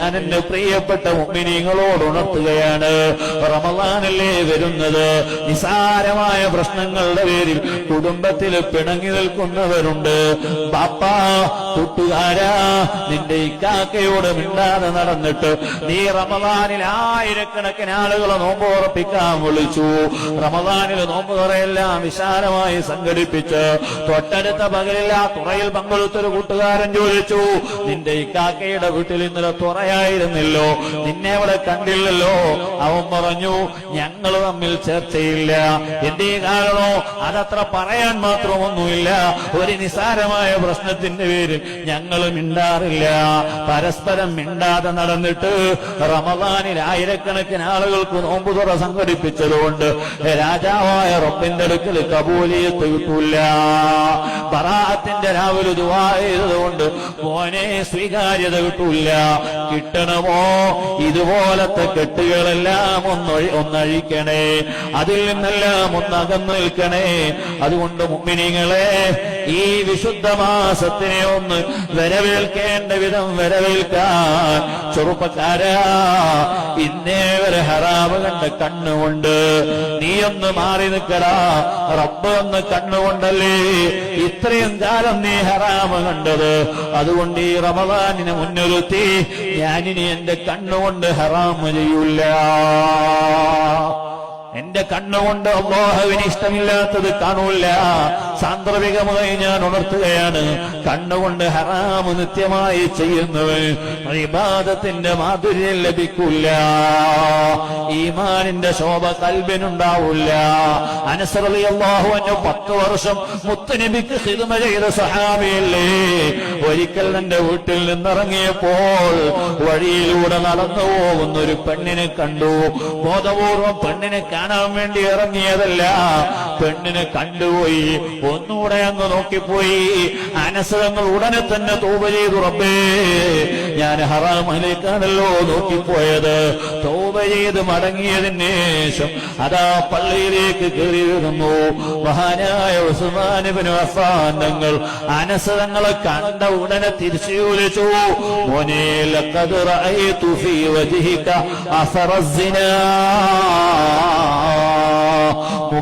ഞാൻ എന്റെ പ്രിയപ്പെട്ട മുമ്പിനിങ്ങളോട് ഉണർത്തുകയാണ്. റമദാനല്ലേ വരുന്നത്? നിസാരമായ പ്രശ്നങ്ങളുടെ പേരിൽ കുടുംബത്തിൽ പിണങ്ങി നിൽക്കുന്നവരുണ്ട്. ബാപ്പ കൂട്ടുകാരാ നിന്റെ ഇക്കാക്കയോട് മിണ്ടാതെ നടന്നിട്ട് നീ റമദാനിൽ ആയിരക്കണക്കിന് ആളുകളെ നോമ്പ് ഉറപ്പിക്കാൻ വിളിച്ചു. റമദാനിൽ നോമ്പ് തുറയെല്ലാം വിശാലമായി സംഘടിപ്പിച്ച് തൊട്ടടുത്ത പകലിൽ തുറയിൽ പങ്കെടുത്തൊരു കൂട്ടുകാരൻ ചോദിച്ചു നിന്റെ ഇക്കാക്കയുടെ വീട്ടിൽ ഇന്നലെ തുറയായിരുന്നല്ലോ നിന്നെ അവിടെ കണ്ടില്ലല്ലോ. അവൻ പറഞ്ഞു ഞങ്ങൾ തമ്മിൽ ചർച്ചയില്ല. എന്റെ കാരണോ? അതത്ര പറയാൻ മാത്രമൊന്നുമില്ല. ഒരു നിസാരമായ പ്രശ്നത്തിന്റെ പേരിൽ ഞങ്ങൾ മിണ്ടാറില്ല. പരസ്പരം മിണ്ടാതെ നടന്നിട്ട് റമദാനിൽ ആയിരക്കണക്കിന് ആളുകൾക്ക് നോമ്പുതുറ സംഘടിപ്പിച്ചതുകൊണ്ട് രാജാവായ റബ്ബിന്റെ അടുക്കൽ കബൂലിയത്ത് കിട്ടൂല ബറാത്തിന്റെ രാവിലെ ദുവാ ചെയ്തതുകൊണ്ട് മോനെ സ്വീകാര്യത കിട്ടൂല. കിട്ടണമോ? ഇതുപോലത്തെ കെട്ടുകളെല്ലാം ഒന്നൊഴി ഒന്നഴിക്കണേ. അതിൽ നിന്നെല്ലാം ഒന്നകന്നു നിൽക്കണേ. അതുകൊണ്ട് മുമ്മിനികളെ ഈ വിശുദ്ധ മാസത്തിനെ ഒന്ന് വരവേൽക്കേണ്ട വിധം വരവേൽക്കാൻ ചെറുപ്പക്കാരാ. ഇന്നേ വരെ ഹറാവ് കണ്ട കണ്ണുകൊണ്ട് നീയൊന്ന് മാറി നിൽക്കടാ. റബ്ബ് ഒന്ന് കണ്ണുകൊണ്ടല്ലേ ഇത്രയും കാലം നീ ഹറാമ് കണ്ടത്. അതുകൊണ്ട് ഈ റമദാനിനെ മുൻനിർത്തി ഞാനിനി എന്റെ കണ്ണുകൊണ്ട് ഹറാമു ചെയ്യൂല എന്റെ കണ്ണുകൊണ്ട് അള്ളാഹുവിന് ഇഷ്ടമില്ലാത്തത് കാണൂല. സാന്ദർഭികമായി ഞാൻ ഉണർത്തുകയാണ്. കണ്ണുകൊണ്ട് ഹറാമ് നിത്യമായി ചെയ്യുന്നവൻ ഇബാദത്തിന്റെ മാധുര്യം ലഭിക്കൂല. ഈമാനിന്റെ ശോഭ കൽബിനുണ്ടാവില്ല അനുസൃതി അള്ളാഹുവിന് പത്ത് വർഷം മുത്തുനബിക്ക് ഹിതുമ ചെയ്ത സഹാബിയല്ലേ? ഒരിക്കൽ തന്റെ വീട്ടിൽ നിന്നിറങ്ങിയപ്പോൾ വഴിയിലൂടെ നടന്നു പോകുന്ന ഒരു പെണ്ണിനെ കണ്ടു. ബോധപൂർവം പെണ്ണിനെ കാണാൻ വേണ്ടി ഇറങ്ങിയതല്ല പെണ്ണിനെ കണ്ടുപോയി ഒന്നുകൂടെ അങ്ങ് നോക്കിപ്പോയി. അനസങ്ങൾ ഉടനെ തന്നെ തോപ ചെയ്തു റബ്ബേ. ഞാൻ ഹറാമിലേക്കാണല്ലോ നോക്കിപ്പോയത്. തൗബ ചെയ്ത് മടങ്ങിയതിന് ശേഷം അതാ പള്ളിയിലേക്ക് കയറി വരുന്നു മഹാനായ ഉസ്മാനിബിന് അഫാൻ തങ്ങൾ അനസരങ്ങളെ കണ്ട ഉടനെ തിരിച്ചു ചോദിച്ചു മോനെ ലഖദ് റഅയ്തു ഫീ വജ്ഹിക അസറ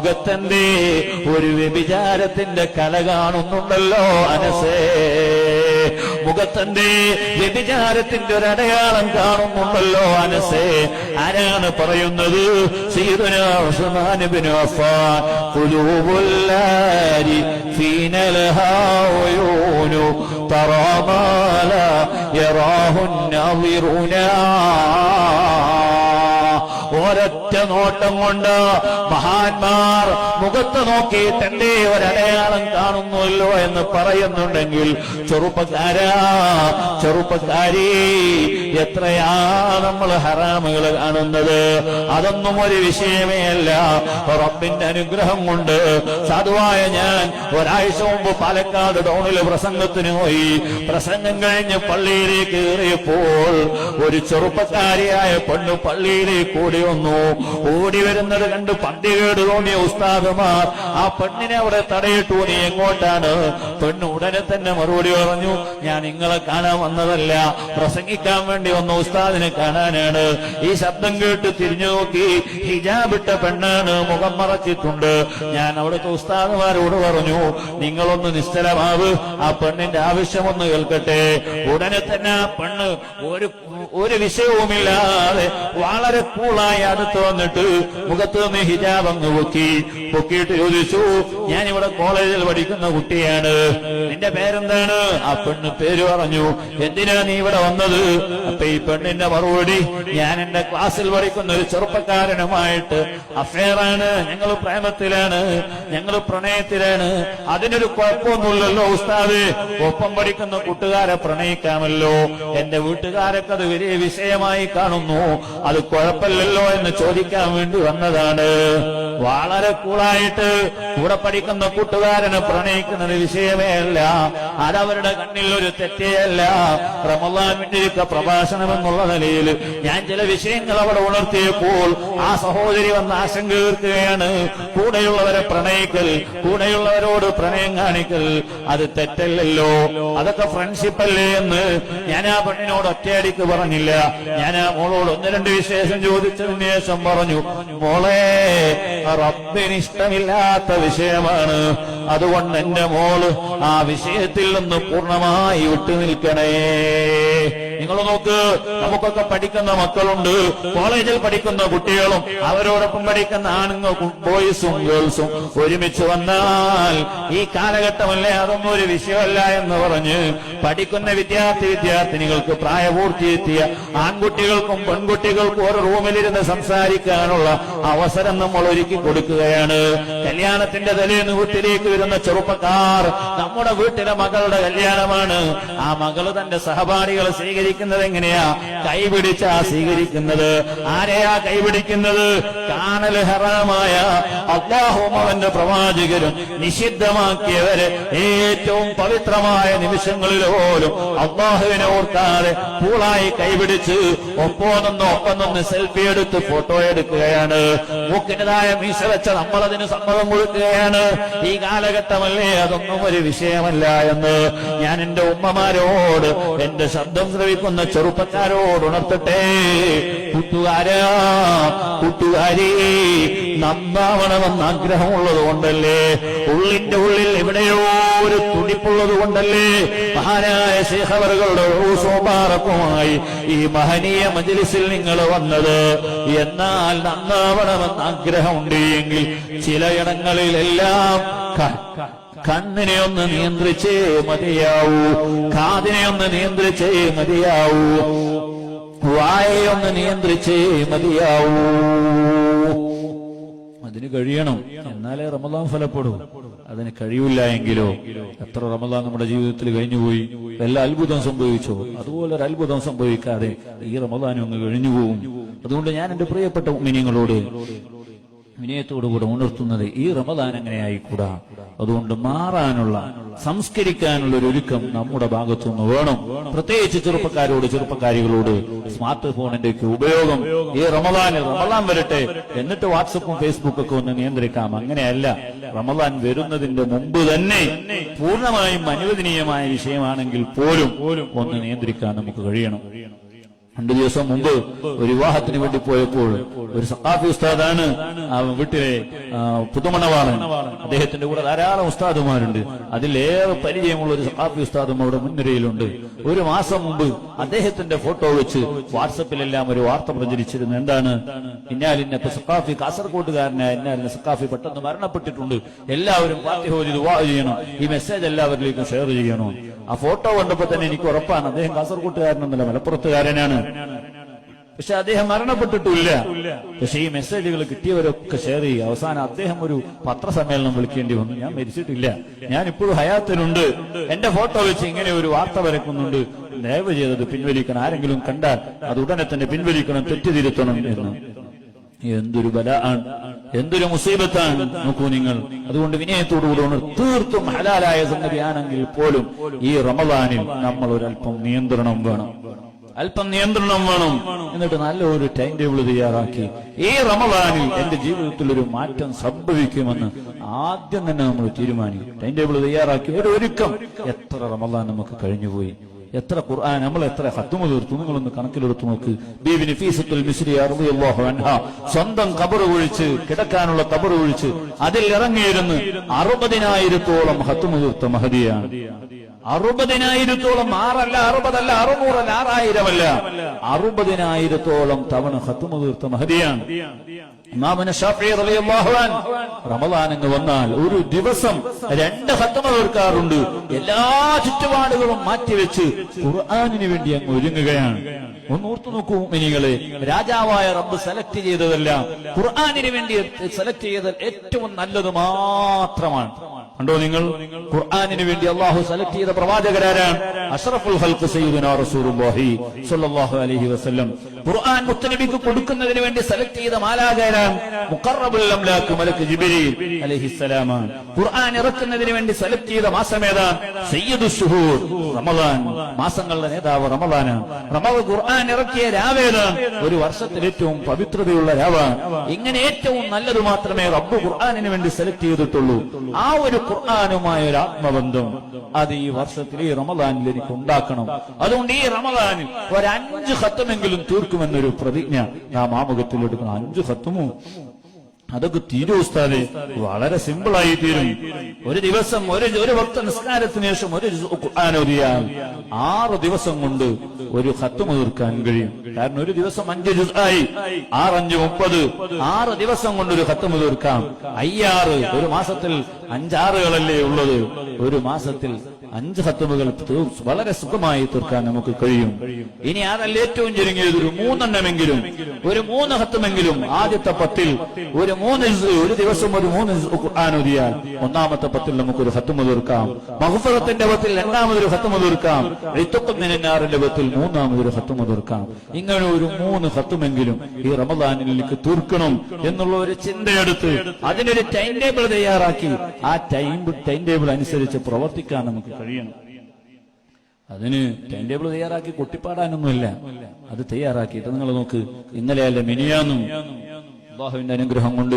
മുഖത്തന്റെ ഒരു വ്യഭിചാരത്തിന്റെ കല കാണുന്നുണ്ടല്ലോ അനസേ. മുഖത്തന്റെ വ്യഭിചാരത്തിന്റെ ഒരു അടയാളം കാണുന്നുണ്ടല്ലോ അനസേ. ആരാണ് പറയുന്നത്? ഇബ്നു ഒരൊറ്റ നോട്ടം കൊണ്ട് മഹാന്മാർ മുഖത്ത് നോക്കി തന്റെ ഒരടയാളം കാണുന്നുവല്ലോ എന്ന് പറയുന്നുണ്ടെങ്കിൽ ചെറുപ്പക്കാരാ ചെറുപ്പക്കാരി എത്രയാ നമ്മൾ ഹറാമുകൾ കാണുന്നത്? അതൊന്നും ഒരു വിഷയമേ അല്ല. റബ്ബിന്റെ അനുഗ്രഹം കൊണ്ട് സാധുവായ ഞാൻ ഒരാഴ്ച മുമ്പ് പാലക്കാട് ടൗണിൽ പ്രസംഗത്തിന് പോയി. പ്രസംഗം കഴിഞ്ഞ് പള്ളിയിലേക്ക് കയറിയപ്പോൾ ഒരു ചെറുപ്പക്കാരിയായ പെണ്ണ് പള്ളിയിലേക്ക് ഓടി വന്നു. ഓടി വരുന്നത് കണ്ട് പന്തികേട് തോന്നിയ ഉസ്താദുമാർ ആ പെണ്ണിനെ അവിടെ തടയിട്ടു നീ എങ്ങോട്ടാണ്? പെണ്ണ് ഉടനെ തന്നെ മറുപടി പറഞ്ഞു ഞാൻ നിങ്ങളെ കാണാൻ വന്നതല്ല പ്രസംഗിക്കാൻ വേണ്ടി വന്ന ഉസ്താദിനെ കാണാനാണ്. ഈ ശബ്ദം കേട്ട് തിരിഞ്ഞു നോക്കി ഹിജാബിട്ട പെണ്ണാണ് മുഖം മറച്ചിട്ടുണ്ട്. ഞാൻ അവിടുത്തെ ഉസ്താദുമാരോട് പറഞ്ഞു നിങ്ങളൊന്ന് നിശ്ചലമാവ് ആ പെണ്ണിന്റെ ആവശ്യമൊന്ന് കേൾക്കട്ടെ. ഉടനെ തന്നെ ആ പെണ്ണ് ഒരു ഒരു വിഷയവുമില്ലാതെ വളരെ കൂളായി അടുത്ത് വന്നിട്ട് മുഖത്ത് നിന്ന് ഹിജാബ് അങ്ങ് പൊക്കി. പൊക്കിയിട്ട് ചോദിച്ചു ഞാൻ ഇവിടെ കോളേജിൽ പഠിക്കുന്ന കുട്ടിയാണ്. നിന്റെ പേരെന്താണ്? ആ പെണ്ണ് പേര് പറഞ്ഞു എന്തിനാ നീ ഇവിടെ വന്നത്? അപ്പൊ ഈ പെണ്ണിന്റെ മറുപടി ഞാൻ എന്റെ ക്ലാസ്സിൽ പഠിക്കുന്ന ഒരു ചെറുപ്പക്കാരനുമായിട്ട് അഫെയറാണ്. ഞങ്ങൾ പ്രേമത്തിലാണ്. ഞങ്ങൾ പ്രണയത്തിലാണ്. അതിനൊരു കുഴപ്പമൊന്നുമില്ലല്ലോ ഉസ്താദ്. ഒപ്പം പഠിക്കുന്ന കൂട്ടുകാരെ പ്രണയിക്കാമല്ലോ. എന്റെ വീട്ടുകാരൊക്കെ അത് വലിയ വിഷയമായി കാണുന്നു. അത് കുഴപ്പമില്ലല്ലോ എന്ന് ചോദിക്കാൻ വേണ്ടി വന്നതാണ്. വളരെ കൂളായിട്ട് കൂടെ പഠിക്കുന്ന കൂട്ടുകാരനെ പ്രണയിക്കുന്നത് വിഷയമേ അല്ല. അതവരുടെ കണ്ണിൽ ഒരു തെറ്റേയല്ല വിട്ടിരിക്ക പ്രഭാഷണം എന്നുള്ള നിലയിൽ ഞാൻ ചില വിഷയങ്ങൾ അവിടെ ഉണർത്തിയപ്പോൾ ആ സഹോദരി വന്ന് ആശങ്ക തീർക്കുകയാണ്. കൂടെയുള്ളവരെ പ്രണയിക്കൽ കൂടെയുള്ളവരോട് പ്രണയം കാണിക്കൽ അത് തെറ്റല്ലല്ലോ. അതൊക്കെ ഫ്രണ്ട്ഷിപ്പ് അല്ലേ എന്ന് ഞാൻ ആ പെണ്ണിനോട് ഒറ്റയടിക്ക് പറഞ്ഞില്ല. ഞാൻ ആ മോളോട് ഒന്ന് രണ്ട് വിശേഷം ചോദിച്ചതിന് ശേഷം പറഞ്ഞു മോളെ റബ്ബിന് ഇഷ്ടമില്ലാത്ത വിഷയമാണ്. അതുകൊണ്ട് എന്റെ മോൾ ആ വിഷയത്തിൽ നിന്ന് പൂർണമായി വിട്ടു നിൽക്കണേ നിങ്ങൾ നോക്ക് നമുക്കൊക്കെ പഠിക്കുന്ന മക്കളുണ്ട്. കോളേജിൽ പഠിക്കുന്ന കുട്ടികളും അവരോടൊപ്പം പഠിക്കുന്ന ആണുങ്ങൾക്കും ബോയ്സും ഗേൾസും ഒരുമിച്ച് വന്നാൽ ഈ കാലഘട്ടമല്ലേ അതൊന്നും ഒരു വിഷയമല്ല എന്ന് പറഞ്ഞ് പഠിക്കുന്ന വിദ്യാർത്ഥി വിദ്യാർത്ഥിനികൾക്ക് പ്രായപൂർത്തിയെത്തിയ ആൺകുട്ടികൾക്കും പെൺകുട്ടികൾക്കും ഒരു റൂമിലിരുന്ന് സംസാരിക്കാനുള്ള അവസരം നമ്മൾ ഒരുക്കി കൊടുക്കുകയാണ്. കല്യാണത്തിന്റെ തലേന്ന് വീട്ടിലേക്ക് വരുന്ന ചെറുപ്പക്കാർ നമ്മുടെ വീട്ടിലെ മകളുടെ കല്യാണമാണ്. ആ മകൾ തന്റെ സഹപാഠികളെ സ്വീകരിക്കുന്നത് എങ്ങനെയാ? കൈപിടിച്ചാ സ്വീകരിക്കുന്നത്. ആരെയാ കൈപിടിക്കുന്നത്? കാണൽ ഹറാമായ അള്ളാഹും പ്രവാചകരും നിഷിദ്ധമാക്കിയവരെ ഏറ്റവും പവിത്രമായ നിമിഷങ്ങളിൽ പോലും അള്ളാഹുവിനെ ഓർക്കാതെ പൂളായി കൈപിടിച്ച് ഒപ്പോ നിന്ന് ഒപ്പം നിന്ന് സെൽഫി എടുത്ത് ഫോട്ടോ എടുക്കുകയാണ്. മൂക്കിന്റെതായ മീശ വെച്ച നമ്മളതിന് സമ്മതം കൊടുക്കുകയാണ്. ഈ കാലഘട്ടമല്ലേ? അതൊന്നും ഒരു വിഷയമല്ല എന്ന് ഞാൻ എന്റെ ഉമ്മമാരോട് എന്റെ ശബ്ദം ശ്രവിക്കുന്ന. ചെറുപ്പക്കാരോട് ഉണർത്തട്ടെ കൂട്ടുകാരാ കൂട്ടുകാരി നന്നാവണമെന്ന് ആഗ്രഹമുള്ളത് കൊണ്ടല്ലേ? ഉള്ളിന്റെ ഉള്ളിൽ എവിടെയോ ഒരു തുടിപ്പുള്ളത് കൊണ്ടല്ലേ? മഹാനായ ശേഖവറുകളുടെ സോപാറക്കുമായി ഈ മഹനീയ മജലിസിൽ നിങ്ങൾ വന്നത്. എന്നാൽ നന്നാവണമെന്ന് ആഗ്രഹമുണ്ട് എങ്കിൽ ചിലയിടങ്ങളിലെല്ലാം കണ്ണിനെ ഒന്ന് നിയന്ത്രിച്ചേ മതിയാവൂ കാതിനെ ഒന്ന് നിയന്ത്രിച്ചേ മതിയാവൂ വായയെ ഒന്ന് നിയന്ത്രിച്ചേ മതിയാവൂ. അതിന് കഴിയണം. എന്നാലേ റമദാൻ ഫലപ്പെടൂ. അതിന് കഴിയില്ല എങ്കിലോ? എത്ര റമദാൻ നമ്മുടെ ജീവിതത്തിൽ കഴിഞ്ഞുപോയി? എല്ലാ അത്ഭുതം സംഭവിച്ചോ? അതുപോലെ ഒരു അത്ഭുതം സംഭവിക്കാതെ ഈ റമദാനും അങ്ങ് കഴിഞ്ഞുപോകും. അതുകൊണ്ട് ഞാൻ എന്റെ പ്രിയപ്പെട്ട മിനിങ്ങളോട് വിനയത്തോടുകൂടെ ഉണർത്തുന്നത് ഈ റമദാൻ അങ്ങനെ ആയിക്കൂടാ അതുകൊണ്ട് മാറാനുള്ള സംസ്കരിക്കാനുള്ള ഒരു ഒരുക്കം നമ്മുടെ ഭാഗത്തുനിന്ന് വേണം. പ്രത്യേകിച്ച് ചെറുപ്പക്കാരോട് ചെറുപ്പക്കാരികളോട് സ്മാർട്ട് ഫോണിന്റെ ഒക്കെ ഉപയോഗം ഈ റമദാനിൽ റമദാൻ വരട്ടെ എന്നിട്ട് വാട്സപ്പും ഫേസ്ബുക്കും ഒക്കെ ഒന്ന് നിയന്ത്രിക്കാം. അങ്ങനെയല്ല. റമദാൻ വരുന്നതിന്റെ മുമ്പ് തന്നെ പൂർണമായും അനുവദനീയമായ വിഷയമാണെങ്കിൽ പോലും ഒന്ന് നിയന്ത്രിക്കാൻ നമുക്ക് കഴിയണം. രണ്ടു ദിവസം മുമ്പ് ഒരു വിവാഹത്തിന് വേണ്ടി പോയപ്പോൾ ഒരു സഖാഫി ഉസ്താദാണ് ആ വീട്ടിലെ പുതുമണവാണ് അദ്ദേഹത്തിന്റെ കൂടെ ധാരാളം ഉസ്താദുമാരുണ്ട്. അതിലേറെ പരിചയമുള്ള ഒരു സഖാഫി ഉസ്താദും അവിടെ മുൻനിരയിലുണ്ട്. ഒരു മാസം മുമ്പ് അദ്ദേഹത്തിന്റെ ഫോട്ടോ വെച്ച് വാട്സപ്പിലെല്ലാം ഒരു വാർത്ത പ്രചരിച്ചിരുന്നു. എന്താണ്? ഇന്നാലിന്റെ സുഖാഫി കാസർഗോഡുകാരനായ ഇന്നാലിന് സുഖാഫി പെട്ടെന്ന് മരണപ്പെട്ടിട്ടുണ്ട്. എല്ലാവരും പാർട്ടി ദുവാ ചെയ്യണം. ഈ മെസ്സേജ് എല്ലാവരിലേക്കും ഷെയർ ചെയ്യണം. ആ ഫോട്ടോ കണ്ടപ്പോ തന്നെ എനിക്ക് ഉറപ്പാണ് അദ്ദേഹം കാസർഗോട്ടുകാരനൊന്നുമല്ല മലപ്പുറത്തുകാരനാണ്. പക്ഷെ അദ്ദേഹം മരണപ്പെട്ടിട്ടില്ല. പക്ഷെ ഈ മെസ്സേജുകൾ കിട്ടിയവരൊക്കെ ഷെയർ ചെയ്യുക. അവസാനം അദ്ദേഹം ഒരു പത്രസമ്മേളനം വിളിക്കേണ്ടി വന്നു. ഞാൻ മരിച്ചിട്ടില്ല. ഞാൻ ഇപ്പോഴും ഹയാത്തിനുണ്ട് എന്റെ ഫോട്ടോ വെച്ച് ഇങ്ങനെ ഒരു വാർത്ത വരക്കുന്നുണ്ട്. ദയവ് ചെയ്തത് പിൻവലിക്കണം. ആരെങ്കിലും കണ്ടാൽ അത് ഉടനെ തന്നെ പിൻവലിക്കണം തെറ്റിതിരുത്തണം എന്ന്. എന്തൊരു ബല ആണ്. എന്തൊരു മുസീബത്താണ്. നോക്കൂ നിങ്ങൾ. അതുകൊണ്ട് വിനയത്തോടുകൂടെ തീർത്തും ഹലാലായ സംഗതിയാണെങ്കിൽ പോലും ഈ റമദാനിൽ നമ്മൾ ഒരല്പം നിയന്ത്രണം വേണം. അല്പം നിയന്ത്രണം വേണം. എന്നിട്ട് നല്ലൊരു ടൈം ടേബിൾ തയ്യാറാക്കി. ഈ റമദാനിൽ എന്റെ ജീവിതത്തിൽ ഒരു മാറ്റം സംഭവിക്കുമെന്ന് ആദ്യം തന്നെ നമ്മൾ തീരുമാനിക്കും. ടൈം ടേബിൾ തയ്യാറാക്കി. ഒരു ഒരുക്കം. എത്ര റമദാൻ നമുക്ക് കഴിഞ്ഞുപോയി. എത്ര ഖുർആൻ നമ്മൾ എത്ര ഹത്തുമ തീർത്തു? നിങ്ങളൊന്ന് കണക്കിലെടുത്തു നോക്ക്. ബീബിന് ഫീസത്തുൽ മിസ്രി റളിയല്ലാഹു അൻഹ. സ്വന്തം കബർ ഒഴിച്ച് കിടക്കാനുള്ള കബർ ഒഴിച്ച് അതിൽ ഇറങ്ങിയിരുന്ന് അറുപതിനായിരത്തോളം ഹത്തുമ തീർത്ത മഹദിയാണ്. അറുപതിനായിരത്തോളം ആറല്ല അറുപതല്ല അറുന്നൂറല്ല ആറായിരമല്ല. അറുപതിനായിരത്തോളം തവണ ഹത്തുമ തീർത്ത മഹദിയാണ്. റമദാൻ എന്ന് വന്നാൽ ഒരു ദിവസം രണ്ട് ഹത്തമ തീർക്കാറുണ്ട് എല്ലാ ചുറ്റുപാടുകളും മാറ്റിവെച്ച് ഖുർആാനിന് വേണ്ടി അങ്ങ് ഒരുങ്ങുകയാണ്. ഒന്ന് ഓർത്തു നോക്കൂ മിനികളെ രാജാവായ റബ്ബ് സെലക്ട് ചെയ്തതെല്ലാം ഖുർആാനിന് വേണ്ടി സെലക്ട് ചെയ്തത് ഏറ്റവും നല്ലത് മാത്രമാണ്. കണ്ടോ നിങ്ങൾ? ഖുർആാനിന് വേണ്ടി അള്ളാഹു സെലക്ട് ചെയ്ത പ്രവാചകരാരാണ്? അഷറഫുൽ ഹൽക്ക് സയ്യിദുനാ റസൂലുള്ളാഹി സ്വല്ലല്ലാഹു അലൈഹി വസല്ലം. ഖുർആൻ മുത്തനബിക്ക് കൊടുക്കുന്നതിന് വേണ്ടി സെലക്ട് ചെയ്ത മാലാകാരാണ് മുഖറബുൽ അംലാക്ക് മലക്ക് ജിബ്രീൽ അലൈഹിസ്സലാമാണ്. ഖുർആൻ ഇറക്കുന്നതിന് വേണ്ടി സെലക്ട് ചെയ്ത മാസം ഏതാണ് സയ്യിദു ഷുഹൂർ റമദാൻ. മാസങ്ങളുടെ നേതാവ് റമദാനാണ്. റമദ് ഖുർആൻ ഇറക്കിയ രാവേതാണ് ഒരു വർഷത്തിൽ ഏറ്റവും പവിത്രതയുള്ള രാവാണ് ഇങ്ങനെ ഏറ്റവും നല്ലത് മാത്രമേ റബ്ബ് ഖുർആാനിന് വേണ്ടി സെലക്ട് ചെയ്തിട്ടുള്ളൂ. ആ ഒരു ഖുർആാനുമായ ഒരു ആത്മബന്ധം അത് ഈ വർഷത്തിൽ ഈ റമദാനിൽ എനിക്ക് ഉണ്ടാക്കണം. അതുകൊണ്ട് ഈ റമദാനിൽ ഒരു അഞ്ച് ഹത്തമെങ്കിലും തീർക്കുമെന്നൊരു പ്രതിജ്ഞ നാം ആമുഖത്തിൽ എടുക്കുന്ന. അഞ്ചു സത്വമോ അതൊക്കെ തീരും ഉസ്താദ്. വളരെ സിമ്പിളായി തീരും. ഒരു ദിവസം ഒരു ഒരു ഭക്ത നിസ്കാരത്തിന് ശേഷം ഒരു ഖുർആാനൊരിയാൽ ആറ് ദിവസം കൊണ്ട് ഒരു ഹത്തുമ തീർക്കാൻ കഴിയും. കാരണം ഒരു ദിവസം അഞ്ച് ജുസായി ആറഞ്ച് മുപ്പത് ആറ് ദിവസം കൊണ്ട് ഒരു ഹത്തുമ തീർക്കാം. അയ്യാറ് ഒരു മാസത്തിൽ അഞ്ചാറുകളല്ലേ ഉള്ളത്? ഒരു മാസത്തിൽ അഞ്ച് ഹത്തുമുകൾ വളരെ സുഖമായി തീർക്കാൻ നമുക്ക് കഴിയും. ഇനി അതല്ല ഏറ്റവും ചുരുങ്ങിയത് ഒരു മൂന്നെണ്ണമെങ്കിലും ഒരു മൂന്ന് ഹത്തുമെങ്കിലും ആദ്യത്തെ പത്തിൽ ഒരു മൂന്ന് ഒരു ദിവസം ഒരു മൂന്ന് ആനുതിയാൽ ഒന്നാമത്തെ പത്തിൽ നമുക്കൊരു ഹത്തുമ തീർക്കാം. മഹഫറത്തിന്റെ പത്തിൽ രണ്ടാമതൊരു ഹത്തുമ തീർക്കാം. എത്തുക്കുമിനാറിന്റെ പത്തിൽ മൂന്നാമതൊരു ഹത്തുമ തീർക്കാം. ഇങ്ങനെ ഒരു മൂന്ന് ഹത്തുമെങ്കിലും ഈ റമദാനിലേക്ക് തീർക്കണം എന്നുള്ള ഒരു ചിന്തയെടുത്ത് അതിനൊരു ടൈം ടേബിൾ തയ്യാറാക്കി ആ ടൈം ടൈം ടേബിൾ അനുസരിച്ച് പ്രവർത്തിക്കാൻ നമുക്ക് കഴിയണം. അതിന് ടൈം ടേബിൾ തയ്യാറാക്കി കൊട്ടിപ്പാടാനൊന്നുമില്ല. അത് തയ്യാറാക്കിയിട്ട് നിങ്ങൾ നോക്ക് ഇന്നലെയല്ല മിനിയാന്നും അള്ളാഹുവിന്റെ അനുഗ്രഹം കൊണ്ട്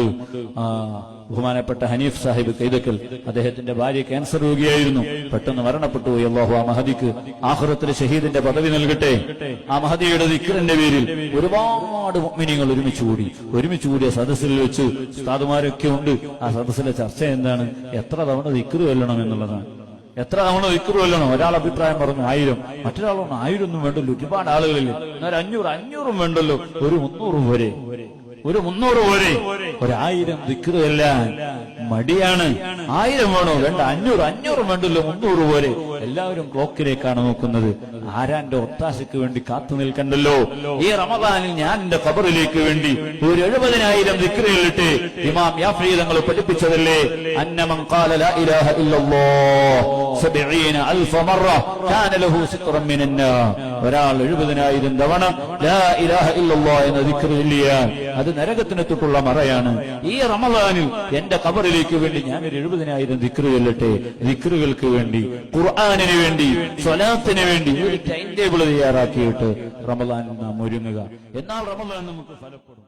ബഹുമാനപ്പെട്ട ഹനീഫ് സാഹിബ് കൈതക്കൽ അദ്ദേഹത്തിന്റെ ഭാര്യ ക്യാൻസർ രോഗിയായിരുന്നു. പെട്ടെന്ന് മരണപ്പെട്ടു പോയി. അള്ളാഹു ആ മഹദിക്ക് ആഹുറത്തിൽ ഷഹീദിന്റെ പദവി നൽകട്ടെ. ആ മഹദിയുടെ ദിക്കറിന്റെ പേരിൽ ഒരുപാട് മിനിങ്ങൾ ഒരുമിച്ച് കൂടി ഒരുമിച്ച് കൂടിയ സദസ്സിൽ വെച്ച് ഉസ്താദുമാരൊക്കെ ഉണ്ട്. ആ സദസ്സിലെ ചർച്ച എന്താണ്? എത്ര തവണ ദിക്കറ് വെല്ലണം എന്നുള്ളതാണ്. എത്ര തവണ വിക്രു ഒരാൾ അഭിപ്രായം പറഞ്ഞു ആയിരം. മറ്റൊരാൾ പറഞ്ഞു ആയിരം ഒന്നും വേണ്ടല്ലോ. ഒരുപാട് ആളുകളില്ലേ എന്നാൽ അഞ്ഞൂറ് അഞ്ഞൂറും വേണ്ടല്ലോ. ഒരു മുന്നൂറ് പോരെ ഒരു മുന്നൂറ് പോരെ ഒരായിരം വിക്രു എല്ലാം മടിയാണ്. ആയിരം വേണോ? വേണ്ട. അഞ്ഞൂറ് അഞ്ഞൂറും വേണ്ടല്ലോ. മുന്നൂറ് പോരെ എല്ലാവരും ക്ലോക്കിലേക്കാണ് നോക്കുന്നത്. ആരാന്റെ ഒത്താശയ്ക്ക് വേണ്ടി കാത്തു നിൽക്കണ്ടല്ലോ? ഈ റമദാനിൽ ഞാൻ എന്റെ ഖബറിലേക്ക് വേണ്ടി ഒരു എഴുപതിനായിരം വിക്രയിലിട്ട് ഇമാം യാഫ്രീ തങ്ങൾ പഠിപ്പിച്ചതല്ലേ? നാർ ഒരാൾ എഴുപതിനായിരം തവണ ലാ ഇലാഹ എന്ന ദിക്ർ ചൊല്ലിയാൽ അത് നരകത്തിന് തൊട്ടുള്ള മറയാണ്. ഈ റമദാനിൽ എന്റെ കബറിലേക്ക് വേണ്ടി ഞാൻ ഒരു എഴുപതിനായിരം ദിക്ർ ചൊല്ലട്ടെ? ദിക്റുകൾക്ക് വേണ്ടി. ഖുർആനിന് വേണ്ടി സ്വലാത്തിന് വേണ്ടി ഒരു ടൈം ടേബിൾ തയ്യാറാക്കിയിട്ട് റമദാനിൽ നാം ഒരുങ്ങുക. എന്നാൽ റമദാൻ നമുക്ക് ഫലപ്പെടും.